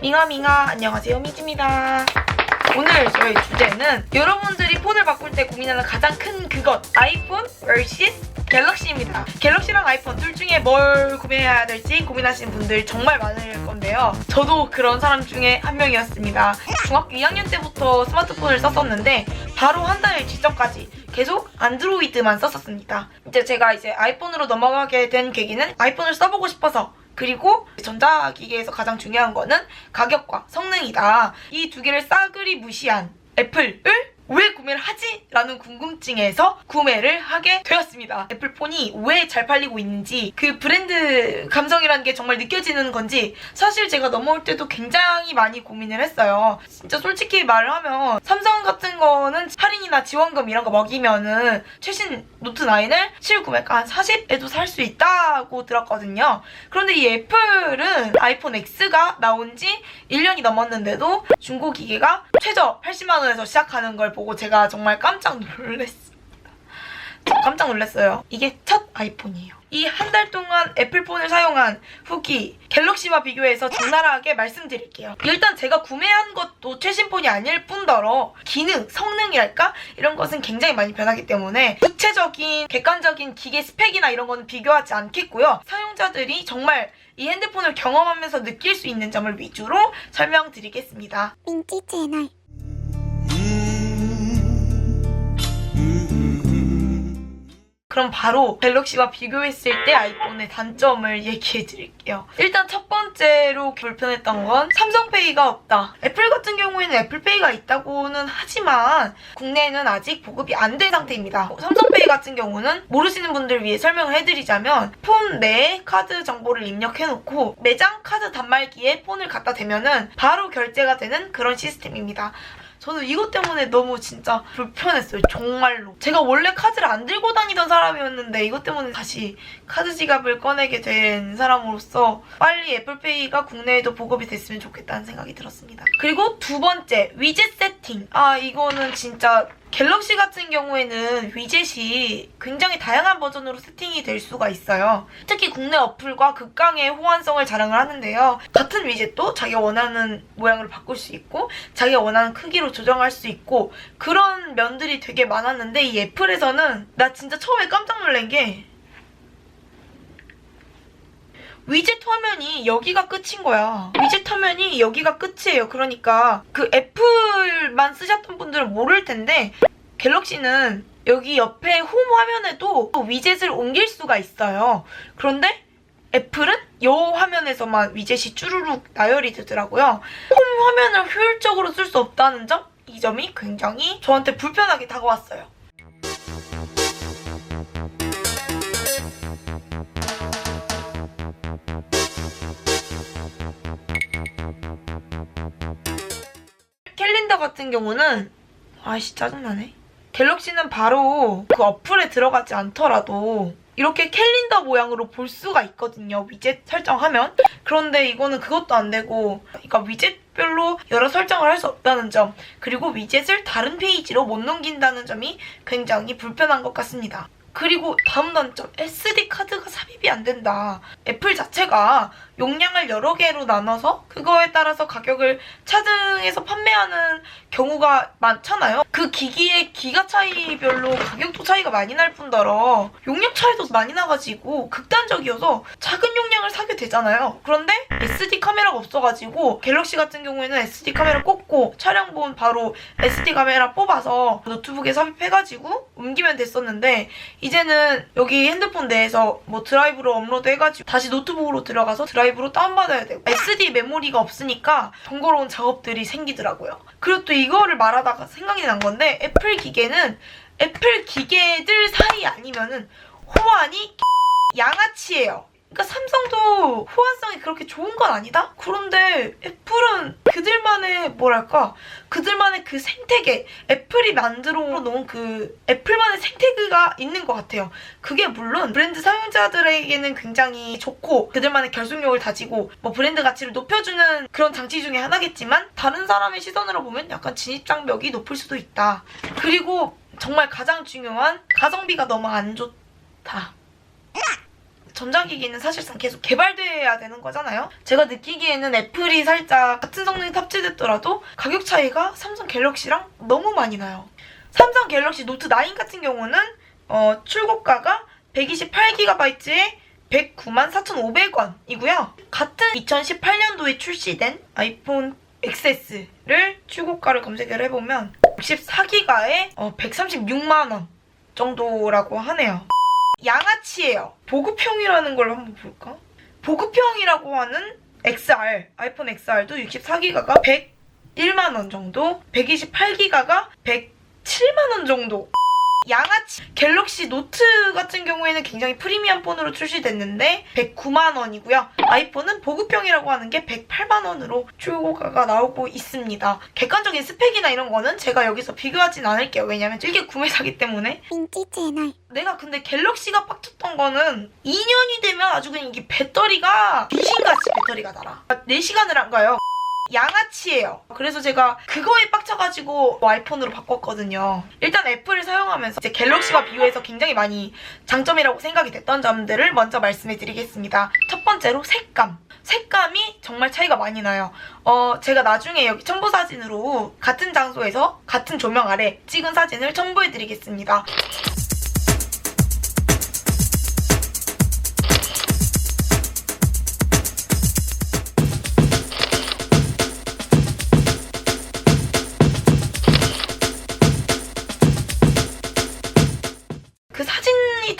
밍아밍아 안녕하세요 미지입니다. 오늘 저희 주제는 여러분들이 폰을 바꿀 때 고민하는 가장 큰 그것 아이폰 vs 갤럭시입니다. 갤럭시랑 아이폰 둘 중에 뭘 구매해야 될지 고민하시는 분들 정말 많을 건데요. 저도 그런 사람 중에 한 명이었습니다. 중학교 2학년 때부터 스마트폰을 썼었는데 바로 한 달 직전까지 계속 안드로이드만 썼었습니다. 이제 제가 이제 아이폰으로 넘어가게 된 계기는 아이폰을 써보고 싶어서 그리고 전자기기에서 가장 중요한 거는 가격과 성능이다. 이 두 개를 싸그리 무시한 애플을 왜 구매를 하지? 라는 궁금증에서 구매를 하게 되었습니다. 애플폰이 왜 잘 팔리고 있는지 그 브랜드 감성이라는 게 정말 느껴지는 건지 사실 제가 넘어올 때도 굉장히 많이 고민을 했어요. 진짜 솔직히 말을 하면 삼성 같은 거는 할인이나 지원금 이런 거 먹이면은 최신 노트 9을 실구매가 한 40에도 살 수 있다고 들었거든요. 그런데 이 애플은 아이폰 X가 나온 지 1년이 넘었는데도 중고 기계가 최저 80만 원에서 시작하는 걸 보고 제가 정말 깜짝 놀랐습니다. 저 깜짝 놀랐어요. 이게 첫 아이폰이에요. 이 한 달 동안 애플폰을 사용한 후기 갤럭시와 비교해서 적나라하게 말씀드릴게요. 일단 제가 구매한 것도 최신폰이 아닐 뿐더러 기능, 성능이랄까? 이런 것은 굉장히 많이 변하기 때문에 구체적인 객관적인 기계 스펙이나 이런 거는 비교하지 않겠고요. 사용자들이 정말 이 핸드폰을 경험하면서 느낄 수 있는 점을 위주로 설명드리겠습니다. 민지 채널 그럼 바로 갤럭시와 비교했을 때 아이폰의 단점을 얘기해 드릴게요. 일단 첫 번째로 불편했던 건 삼성페이가 없다. 애플 같은 경우에는 애플페이가 있다고는 하지만 국내에는 아직 보급이 안 된 상태입니다. 삼성페이 같은 경우는 모르시는 분들 위해 설명을 해드리자면 폰 내에 카드 정보를 입력해놓고 매장 카드 단말기에 폰을 갖다 대면은 바로 결제가 되는 그런 시스템입니다. 저는 이것 때문에 너무 진짜 불편했어요. 정말로. 제가 원래 카드를 안 들고 다니던 사람이었는데 이것 때문에 다시 카드 지갑을 꺼내게 된 사람으로서 빨리 애플페이가 국내에도 보급이 됐으면 좋겠다는 생각이 들었습니다. 그리고 두 번째, 위젯 세팅. 아, 이거는 진짜 갤럭시 같은 경우에는 위젯이 굉장히 다양한 버전으로 세팅이 될 수가 있어요. 특히 국내 어플과 극강의 호환성을 자랑을 하는데요. 같은 위젯도 자기가 원하는 모양으로 바꿀 수 있고 자기가 원하는 크기로 조정할 수 있고 그런 면들이 되게 많았는데 이 애플에서는 나 진짜 처음에 깜짝 놀란 게 위젯 화면이 여기가 끝인 거야. 위젯 화면이 여기가 끝이에요. 그러니까 그 애플만 쓰셨던 분들은 모를 텐데 갤럭시는 여기 옆에 홈 화면에도 위젯을 옮길 수가 있어요. 그런데 애플은 이 화면에서만 위젯이 쭈루룩 나열이 되더라고요. 홈 화면을 효율적으로 쓸 수 없다는 점? 이 점이 굉장히 저한테 불편하게 다가왔어요. 같은 경우는 아이씨 짜증나네. 갤럭시는 바로 그 어플에 들어가지 않더라도 이렇게 캘린더 모양으로 볼 수가 있거든요. 위젯 설정하면. 그런데 이거는 그것도 안 되고 그러니까 위젯별로 여러 설정을 할 수 없다는 점 그리고 위젯을 다른 페이지로 못 넘긴다는 점이 굉장히 불편한 것 같습니다. 그리고 다음 단점 SD 카드가 삽입이 안 된다. 애플 자체가 용량을 여러 개로 나눠서 그거에 따라서 가격을 차등해서 판매하는 경우가 많잖아요. 그 기기의 기가 차이별로 가격도 차이가 많이 날 뿐더러 용량 차이도 많이 나가지고 극단적이어서 작은 용량을 사게 되잖아요. 그런데 SD 카메라가 없어가지고 갤럭시 같은 경우에는 SD 카메라 꽂고 촬영본 바로 SD 카메라 뽑아서 노트북에 삽입해가지고 옮기면 됐었는데 이제는 여기 핸드폰 내에서 뭐 드라이브로 업로드 해가지고 다시 노트북으로 들어가서 드라이브 로 다운받아야 되고 SD 메모리가 없으니까 번거로운 작업들이 생기더라고요. 그리고 또 이거를 말하다가 생각이 난 건데 애플 기계는 애플 기계들 사이 아니면은 호환이 양아치예요. 그러니까 삼성도 호환성이 그렇게 좋은 건 아니다? 그런데 애플은 그들만의 뭐랄까 그들만의 그 생태계 애플이 만들어 놓은 그 애플만의 생태계가 있는 것 같아요. 그게 물론 브랜드 사용자들에게는 굉장히 좋고 그들만의 결속력을 다지고 뭐 브랜드 가치를 높여주는 그런 장치 중에 하나겠지만 다른 사람의 시선으로 보면 약간 진입장벽이 높을 수도 있다. 그리고 정말 가장 중요한 가성비가 너무 안 좋다. 전자기기는 사실상 계속 개발돼야 되는 거잖아요. 제가 느끼기에는 애플이 살짝 같은 성능이 탑재됐더라도 가격 차이가 삼성 갤럭시랑 너무 많이 나요. 삼성 갤럭시 노트 9 같은 경우는 어, 출고가가 128GB에 109만 4,500원이고요. 같은 2018년도에 출시된 아이폰 XS를 출고가를 검색을 해보면 64기가에 136만 원 정도라고 하네요. 양아 치예요. 보급형이라는 걸 한번 볼까? 보급형이라고 하는 XR, 아이폰 XR도 64기가가 101만 원 정도, 128기가가 107만 원 정도. 양아치 갤럭시 노트 같은 경우에는 굉장히 프리미엄 폰으로 출시됐는데 109만원이고요. 아이폰은 보급형이라고 하는 게 108만원으로 출고가가 나오고 있습니다. 객관적인 스펙이나 이런 거는 제가 여기서 비교하진 않을게요. 왜냐면 일개 구매사기 때문에 인기 채널 내가 근데 갤럭시가 빡쳤던 거는 2년이 되면 아주 그냥 이게 배터리가 귀신같이 배터리가 날아 4시간을 아, 안 가요. 양아치예요. 그래서 제가 그거에 빡쳐가지고 아이폰으로 바꿨거든요. 일단 애플을 사용하면서 이제 갤럭시와 비교해서 굉장히 많이 장점이라고 생각이 됐던 점들을 먼저 말씀해 드리겠습니다. 첫 번째로 색감. 색감이 정말 차이가 많이 나요. 어, 제가 나중에 여기 첨부 사진으로 같은 장소에서 같은 조명 아래 찍은 사진을 첨부해 드리겠습니다.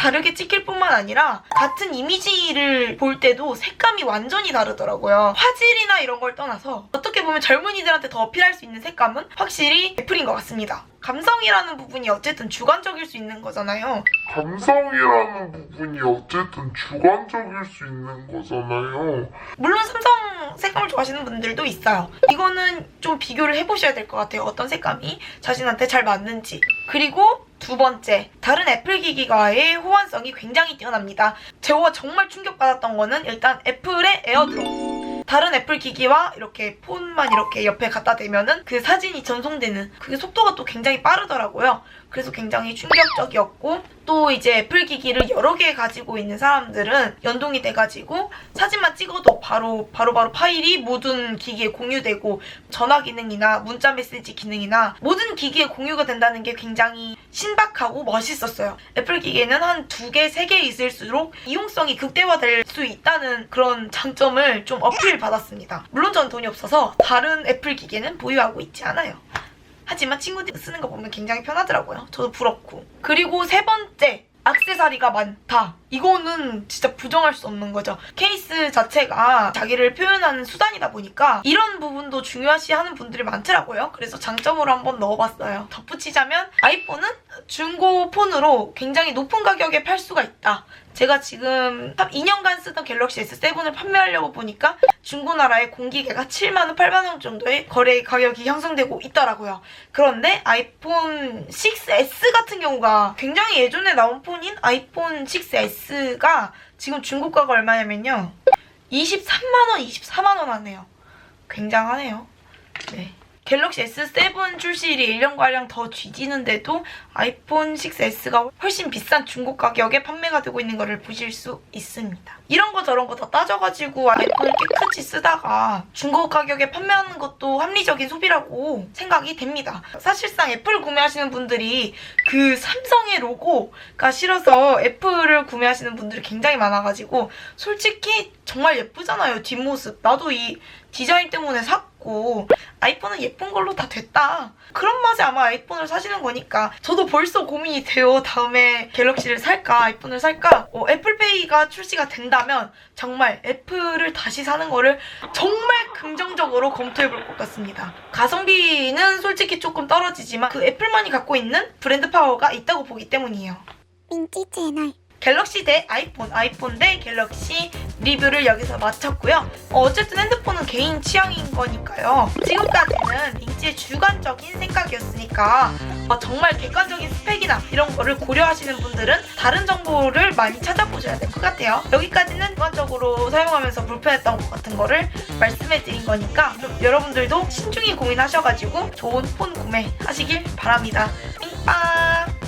다르게 찍힐 뿐만 아니라 같은 이미지를 볼 때도 색감이 완전히 다르더라고요. 화질이나 이런 걸 떠나서 어떻게 보면 젊은이들한테 더 어필할 수 있는 색감은 확실히 애플인 것 같습니다. 감성이라는 부분이 어쨌든 주관적일 수 있는 거잖아요. 감성이라는 부분이 어쨌든 주관적일 수 있는 거잖아요. 물론 삼성 색감을 좋아하시는 분들도 있어요. 이거는 좀 비교를 해보셔야 될 것 같아요. 어떤 색감이 자신한테 잘 맞는지. 그리고 두 번째, 다른 애플 기기와의 호환성이 굉장히 뛰어납니다. 제가 정말 충격받았던 거는 일단 애플의 에어드롭. 다른 애플 기기와 이렇게 폰만 이렇게 옆에 갖다 대면은 그 사진이 전송되는 그게 속도가 또 굉장히 빠르더라고요. 그래서 굉장히 충격적이었고 또 이제 애플 기기를 여러 개 가지고 있는 사람들은 연동이 돼가지고 사진만 찍어도 바로 바로 바로 파일이 모든 기기에 공유되고 전화 기능이나 문자 메시지 기능이나 모든 기기에 공유가 된다는 게 굉장히 신박하고 멋있었어요. 애플 기기에는 한 두 개, 세 개 있을수록 이용성이 극대화될 수 있다는 그런 장점을 좀 어필 받았습니다. 물론 전 돈이 없어서 다른 애플 기기는 보유하고 있지 않아요. 하지만 친구들이 쓰는 거 보면 굉장히 편하더라고요. 저도 부럽고. 그리고 세 번째, 악세사리가 많다. 이거는 진짜 부정할 수 없는 거죠. 케이스 자체가 자기를 표현하는 수단이다 보니까 이런 부분도 중요시 하는 분들이 많더라고요. 그래서 장점으로 한번 넣어봤어요. 덧붙이자면 아이폰은 중고 폰으로 굉장히 높은 가격에 팔 수가 있다. 제가 지금 2년간 쓰던 갤럭시 S7을 판매하려고 보니까 중고나라의 공기계가 7만원, 8만원 정도의 거래 가격이 형성되고 있더라고요. 그런데 아이폰 6S 같은 경우가 굉장히 예전에 나온 폰인 아이폰 6S가 지금 중고가가 얼마냐면요. 23만원, 24만원 하네요. 굉장하네요. 네. 갤럭시 S7 출시일이 1년가량 더 뒤지는데도 아이폰 6S가 훨씬 비싼 중고 가격에 판매가 되고 있는 것을 보실 수 있습니다. 이런 거 저런 거 다 따져가지고 아이폰을 깨끗이 쓰다가 중고 가격에 판매하는 것도 합리적인 소비라고 생각이 됩니다. 사실상 애플을 구매하시는 분들이 그 삼성의 로고가 싫어서 애플을 구매하시는 분들이 굉장히 많아가지고 솔직히 정말 예쁘잖아요 뒷모습. 나도 이 디자인 때문에 샀 같고 아이폰은 예쁜 걸로 다 됐다. 그런 맛에 아마 아이폰을 사시는 거니까 저도 벌써 고민이 돼요. 다음에 갤럭시를 살까 아이폰을 살까 어, 애플페이가 출시가 된다면 정말 애플을 다시 사는 거를 정말 긍정적으로 검토해 볼 것 같습니다. 가성비는 솔직히 조금 떨어지지만 그 애플만이 갖고 있는 브랜드 파워가 있다고 보기 때문이에요. 민지 채널 갤럭시 대 아이폰, 아이폰 대 갤럭시 리뷰를 여기서 마쳤고요. 어, 어쨌든 핸드폰은 개인 취향인 거니까요. 지금까지는 링치의 주관적인 생각이었으니까 어, 정말 객관적인 스펙이나 이런 거를 고려하시는 분들은 다른 정보를 많이 찾아보셔야 될 것 같아요. 여기까지는 주관적으로 사용하면서 불편했던 것 같은 거를 말씀해 드린 거니까 좀 여러분들도 신중히 고민하셔가지고 좋은 폰 구매하시길 바랍니다. 밍빵!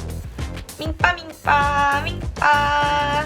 민빠 민빠 민빠 Uh,